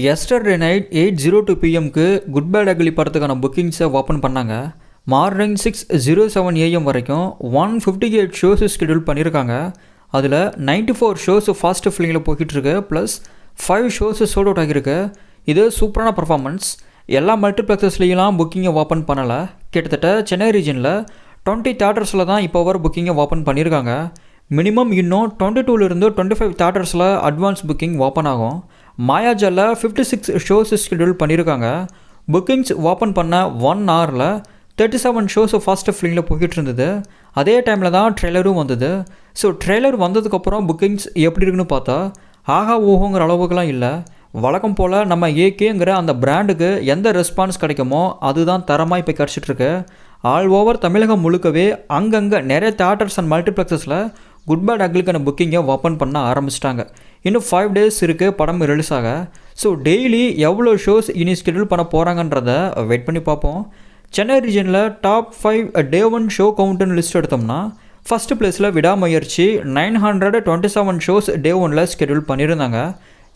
Yesterday night eight zero two பிஎம்க்கு good bad ugly படத்துக்கான புக்கிங்ஸை open பண்ணாங்க. Morning six zero seven AM வரைக்கும் one fifty eight shows schedule பண்ணியிருக்காங்க அதில் 94 four shows fast ஃபில்லிங்கில் போய்கிட்டுருக்கு plus five shows sold out ஆகியிருக்கு. இது சூப்பரான பர்ஃபார்மன்ஸ் எல்லா மல்டிப்ளெக்ஸஸ்லையெல்லாம் புக்கிங்கை ஓப்பன் பண்ணலை. கிட்டத்தட்ட சென்னை ரீஜனில் டுவெண்ட்டி தேட்டர்ஸில் தான் இப்போ வர புக்கிங்கை ஓப்பன் பண்ணியிருக்காங்க மினிமம் இன்னும் டுவெண்ட்டி டூலேருந்து டுவெண்ட்டி ஃபைவ் தேட்டர்ஸில் அட்வான்ஸ் புக்கிங் ஓப்பன் ஆகும். மாயாஜாலில் ஃபிஃப்டி சிக்ஸ் ஷோஸ் ஷெடியூல் பண்ணியிருக்காங்க புக்கிங்ஸ் ஓப்பன் பண்ண ஒன் ஹவரில் தேர்ட்டி செவன் ஷோஸ் ஃபாஸ்ட் ஃபிலிங்கில் போய்கிட்டு இருந்தது. அதே டைமில் தான் ட்ரெய்லரும் வந்தது. ஸோ ட்ரெய்லர் வந்ததுக்கப்புறம் புக்கிங்ஸ் எப்படி இருக்குன்னு பார்த்தா ஆஹா ஓஹோங்கிற அளவுக்குலாம் இல்லை. வழக்கம் போல் நம்ம ஏகேங்கிற அந்த பிராண்டுக்கு எந்த ரெஸ்பான்ஸ் கிடைக்குமோ அதுதான் தரமாக இப்போ கிடச்சிட்ருக்கு ஆல் ஓவர் தமிழகம் முழுக்கவே அங்கங்கே நிறைய தேட்டர்ஸ் அண்ட் மல்டிப்ளெக்ஸஸில் குட் பேட் அக்லிக்கான புக்கிங்கை ஓப்பன் பண்ண ஆரம்பிச்சிட்டாங்க. இன்னும் ஃபைவ் டேஸ் இருக்குது படம் ரிலீஸ் ஆக. ஸோ டெய்லி எவ்வளோ ஷோஸ் இனி ஸ்கெடியூல் பண்ண போகிறாங்கன்றத வெயிட் பண்ணி பார்ப்போம். சென்னை ரீஜனில் top five day one show கவுண்ட்னு list எடுத்தோம்னா ஃபஸ்ட்டு ப்ளேஸில் Vidaamuyarchi nine hundred twenty seven shows day ஒனில் ஸ்கெடியூல் பண்ணியிருந்தாங்க.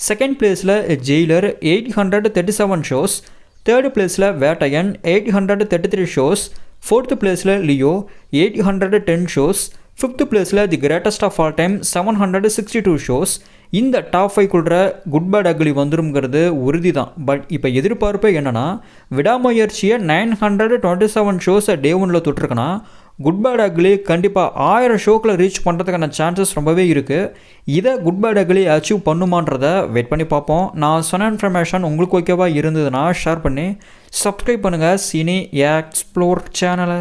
செகண்ட் ப்ளேஸில் Jailer eight hundred thirty seven shows third ப்ளேஸில் Vettaiyan eight hundred thirty three shows fourth ப்ளேஸில் Leo eight hundred ten shows fifth பிளேஸில் the greatest of all time seven hundred sixty two shows இந்த top five குள்ற good bad ugly வந்துருங்கிறது உறுதி தான் but இப்போ எதிர்பார்ப்பு என்னென்னா விடாமுயற்சியை நைன் ஹண்ட்ரட் டுவெண்ட்டி செவன் ஷோஸை டே ஒனில் தொட்டிருக்குன்னா குட் பேட் அக்லி கண்டிப்பாக ஆயிரம் ஷோக்கில் ரீச் பண்ணுறதுக்கான சான்சஸ் ரொம்பவே இருக்குது இதை குட் பேட் அக்லி அச்சீவ் பண்ணுமான்றதை வெயிட் பண்ணி பார்ப்போம். நான் சொன்ன இன்ஃபர்மேஷன் உங்களுக்கு ஓகேவாக இருந்ததுன்னா ஷேர் பண்ணி சப்ஸ்கிரைப் பண்ணுங்கள் சினி எக்ஸ்ப்ளோர் சேனலை